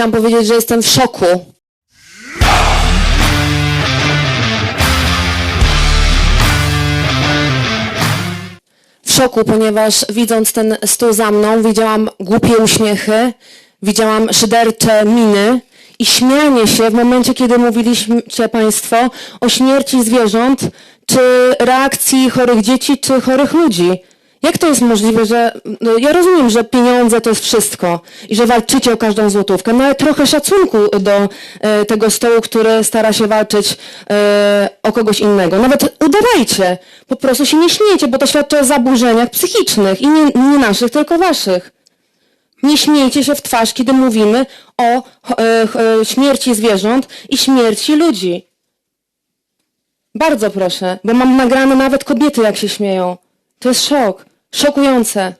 chciałam powiedzieć, że jestem w szoku. W szoku, ponieważ widząc ten stół za mną, widziałam głupie uśmiechy, widziałam szydercze miny i śmianie się w momencie, kiedy mówiliście Państwo o śmierci zwierząt, czy reakcji chorych dzieci, czy chorych ludzi. Jak to jest możliwe, że no, ja rozumiem, że pieniądze to jest wszystko i że walczycie o każdą złotówkę, no ale trochę szacunku do e, tego stołu, który stara się walczyć e, o kogoś innego. Nawet udawajcie, po prostu się nie śmiejcie, bo to świadczy o zaburzeniach psychicznych i nie, nie naszych, tylko waszych. Nie śmiejcie się w twarz, kiedy mówimy o e, e, śmierci zwierząt i śmierci ludzi. Bardzo proszę, bo mam nagrane nawet kobiety, jak się śmieją. To jest szok. Szokujące.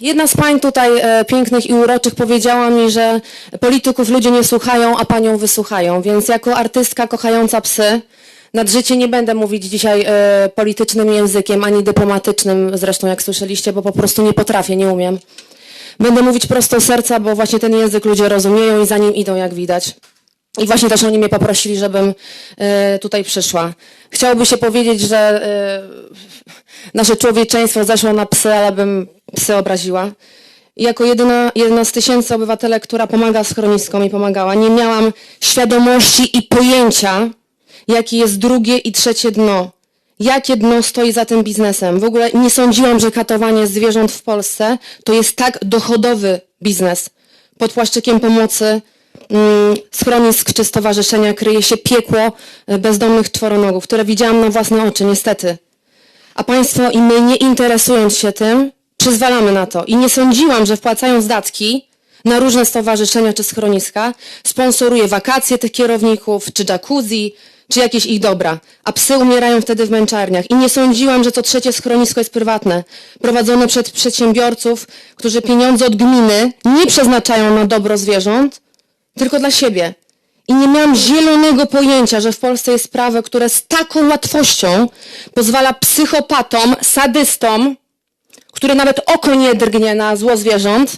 Jedna z pań tutaj e, pięknych i uroczych powiedziała mi, że polityków ludzie nie słuchają, a panią wysłuchają. Więc jako artystka kochająca psy, nad życie nie będę mówić dzisiaj e, politycznym językiem, ani dyplomatycznym zresztą, jak słyszeliście, bo po prostu nie potrafię, nie umiem. Będę mówić prosto serca, bo właśnie ten język ludzie rozumieją i za nim idą, jak widać. I właśnie też oni mnie poprosili, żebym e, tutaj przyszła. Chciałoby się powiedzieć, że e, nasze człowieczeństwo zeszło na psy, ale bym psy obraziła. I jako jedyna, jedna z tysięcy obywatelek, która pomaga schroniskom i pomagała, nie miałam świadomości i pojęcia, jakie jest drugie i trzecie dno. Jakie dno stoi za tym biznesem. W ogóle nie sądziłam, że katowanie zwierząt w Polsce to jest tak dochodowy biznes. Pod płaszczykiem pomocy schronisk czy stowarzyszenia kryje się piekło e, bezdomnych czworonogów, które widziałam na własne oczy, niestety. A państwo i my, nie interesując się tym, przyzwalamy na to. I nie sądziłam, że wpłacając datki na różne stowarzyszenia czy schroniska, sponsoruje wakacje tych kierowników, czy jacuzzi, czy jakieś ich dobra. A psy umierają wtedy w męczarniach. I nie sądziłam, że to trzecie schronisko jest prywatne, prowadzone przez przedsiębiorców, którzy pieniądze od gminy nie przeznaczają na dobro zwierząt, tylko dla siebie. I nie miałam zielonego pojęcia, że w Polsce jest prawo, które z taką łatwością pozwala psychopatom, sadystom, który nawet oko nie drgnie na zło zwierząt,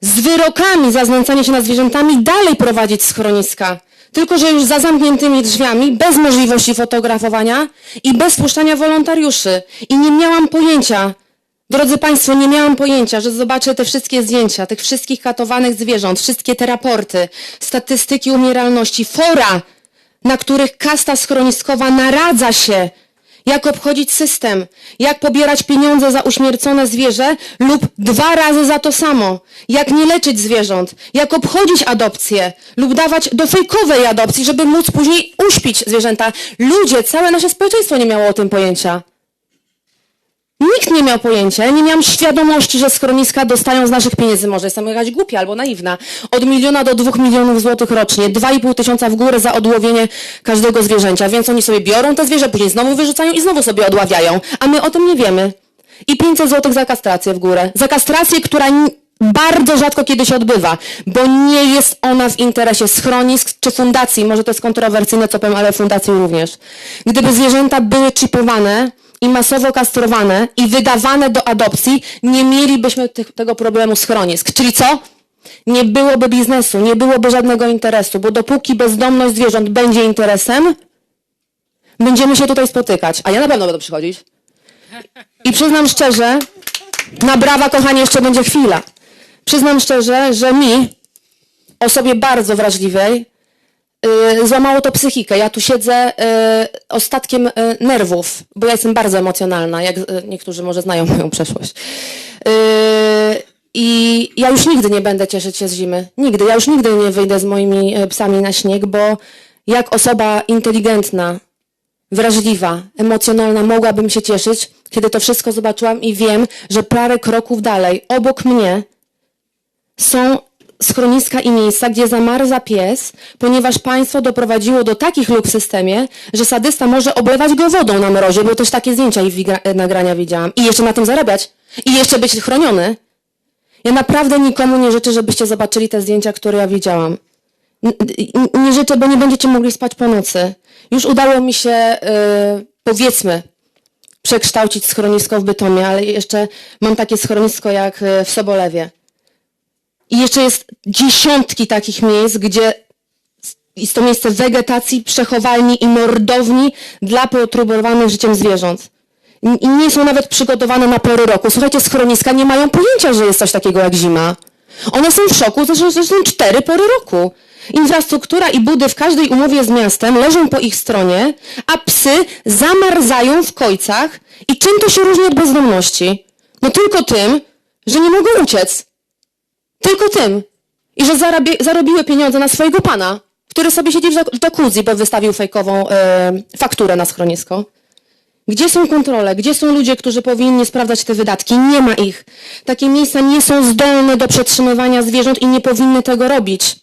z wyrokami za znęcanie się nad zwierzętami dalej prowadzić schroniska. Tylko, że już za zamkniętymi drzwiami, bez możliwości fotografowania i bez puszczania wolontariuszy. I nie miałam pojęcia, Drodzy Państwo, nie miałam pojęcia, że zobaczę te wszystkie zdjęcia, tych wszystkich katowanych zwierząt, wszystkie te raporty, statystyki umieralności, fora, na których kasta schroniskowa naradza się, jak obchodzić system, jak pobierać pieniądze za uśmiercone zwierzę lub dwa razy za to samo, jak nie leczyć zwierząt, jak obchodzić adopcję lub dawać do fejkowej adopcji, żeby móc później uśpić zwierzęta. Ludzie, całe nasze społeczeństwo nie miało o tym pojęcia. Nikt nie miał pojęcia, nie miałam świadomości, że schroniska dostają z naszych pieniędzy. Może jestem jakaś głupia albo naiwna. Od miliona do dwóch milionów złotych rocznie, dwa i pół tysiąca w górę za odłowienie każdego zwierzęcia. Więc oni sobie biorą te zwierzę, później znowu wyrzucają i znowu sobie odławiają. A my o tym nie wiemy. I 500 złotych za kastrację w górę. Za kastrację, która bardzo rzadko kiedy się odbywa, bo nie jest ona w interesie schronisk czy fundacji. Może to jest kontrowersyjne, co powiem, ale fundacji również. Gdyby zwierzęta były chipowane, i masowo kastrowane i wydawane do adopcji, nie mielibyśmy tego problemu schronisk. Czyli co? Nie byłoby biznesu, nie byłoby żadnego interesu, bo dopóki bezdomność zwierząt będzie interesem, będziemy się tutaj spotykać. A ja na pewno będę przychodzić. I przyznam szczerze, na brawa, kochanie, jeszcze będzie chwila. Przyznam szczerze, że mi, osobie bardzo wrażliwej, y, złamało to psychikę. Ja tu siedzę y, ostatkiem y, nerwów, bo ja jestem bardzo emocjonalna, jak niektórzy może znają moją przeszłość. I ja już nigdy nie będę cieszyć się z zimy. Nigdy. Ja już nigdy nie wyjdę z moimi psami na śnieg, bo jak osoba inteligentna, wrażliwa, emocjonalna mogłabym się cieszyć, kiedy to wszystko zobaczyłam i wiem, że parę kroków dalej, obok mnie, są schroniska i miejsca, gdzie zamarza pies, ponieważ państwo doprowadziło do takich luk w systemie, że sadysta może oblewać go wodą na mrozie, bo też takie zdjęcia i wigra- nagrania widziałam. I jeszcze na tym zarabiać. I jeszcze być chroniony. Ja naprawdę nikomu nie życzę, żebyście zobaczyli te zdjęcia, które ja widziałam. Nie życzę, bo nie będziecie mogli spać po nocy. Już udało mi się, yy, powiedzmy, przekształcić schronisko w Bytomie, ale jeszcze mam takie schronisko jak y, w Sobolewie. Jeszcze jest dziesiątki takich miejsc, gdzie jest to miejsce wegetacji, przechowalni i mordowni dla poturbowanych życiem zwierząt. I nie są nawet przygotowane na pory roku. Słuchajcie, schroniska nie mają pojęcia, że jest coś takiego jak zima. One są w szoku, że są cztery pory roku. Infrastruktura i budy w każdej umowie z miastem leżą po ich stronie, a psy zamarzają w kojcach. I czym to się różni od bezdomności? No tylko tym, że nie mogą uciec. Tylko tym. I że zarabie, zarobiły pieniądze na swojego pana, który sobie siedzi w jacuzzi, bo wystawił fejkową e, fakturę na schronisko. Gdzie są kontrole? Gdzie są ludzie, którzy powinni sprawdzać te wydatki? Nie ma ich. Takie miejsca nie są zdolne do przetrzymywania zwierząt i nie powinny tego robić.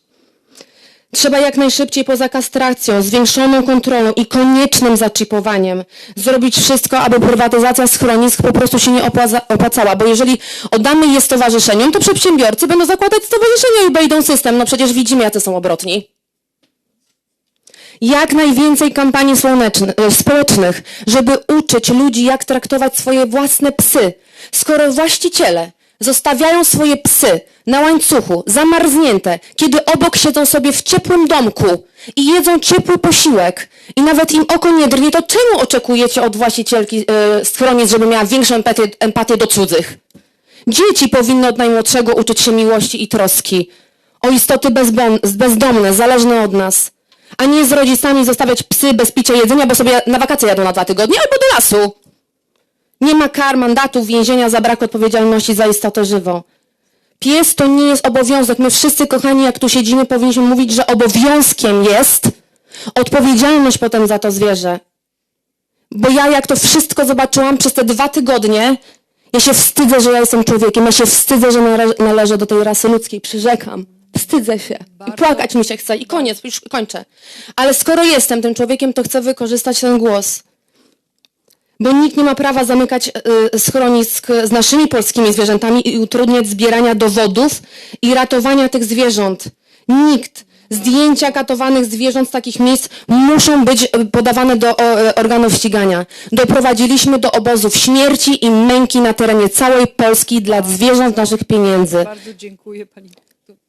Trzeba jak najszybciej poza kastracją, zwiększoną kontrolą i koniecznym zaczipowaniem zrobić wszystko, aby prywatyzacja schronisk po prostu się nie opłaca, opłacała, bo jeżeli oddamy je stowarzyszeniom, to przedsiębiorcy będą zakładać stowarzyszenia i obejdą system. No przecież widzimy, jacy są obrotni jak najwięcej kampanii e, społecznych, żeby uczyć ludzi, jak traktować swoje własne psy. Skoro właściciele zostawiają swoje psy na łańcuchu, zamarznięte, kiedy obok siedzą sobie w ciepłym domku i jedzą ciepły posiłek i nawet im oko nie drgnie, to czemu oczekujecie od właścicielki e, schronisk, żeby miała większą empatię, empatię do cudzych? Dzieci powinny od najmłodszego uczyć się miłości i troski. O istoty bezdomne, zależne od nas. A nie z rodzicami zostawiać psy bez picia jedzenia, bo sobie na wakacje jadą na dwa tygodnie albo do lasu. Nie ma kar, mandatów, więzienia za brak odpowiedzialności za istotę żywą. Pies to nie jest obowiązek. My wszyscy, kochani, jak tu siedzimy, powinniśmy mówić, że obowiązkiem jest odpowiedzialność potem za to zwierzę. Bo ja jak to wszystko zobaczyłam przez te dwa tygodnie, ja się wstydzę, że ja jestem człowiekiem, ja się wstydzę, że nale- należę do tej rasy ludzkiej, przyrzekam. Wstydzę się. I płakać mi się chce. I koniec, już kończę. Ale skoro jestem tym człowiekiem, to chcę wykorzystać ten głos. Bo nikt nie ma prawa zamykać y, schronisk z naszymi polskimi zwierzętami i utrudniać zbierania dowodów i ratowania tych zwierząt. Nikt. Zdjęcia katowanych zwierząt z takich miejsc muszą być y, podawane do organów ścigania. Doprowadziliśmy do obozów śmierci i męki na terenie całej Polski dla zwierząt naszych pieniędzy. Bardzo dziękuję pani.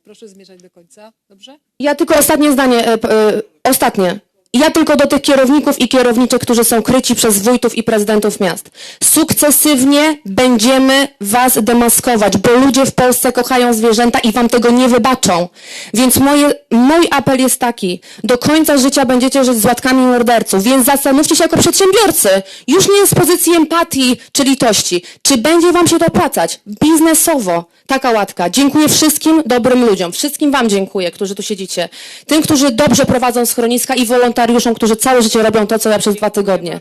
Proszę zmierzać do końca, dobrze? Ja tylko ostatnie zdanie, e, e, ostatnie. Ja tylko do tych kierowników i kierowniczek, którzy są kryci przez wójtów i prezydentów miast. Sukcesywnie będziemy was demaskować, bo ludzie w Polsce kochają zwierzęta i wam tego nie wybaczą. Więc moje, mój apel jest taki. Do końca życia będziecie żyć z łatkami morderców, więc zastanówcie się jako przedsiębiorcy. Już nie z pozycji empatii czy litości. Czy będzie wam się to opłacać? Biznesowo. Taka łatka. Dziękuję wszystkim dobrym ludziom. Wszystkim wam dziękuję, którzy tu siedzicie. Tym, którzy dobrze prowadzą schroniska i wolontariuszom, którzy całe życie robią to, co ja przez dwa tygodnie.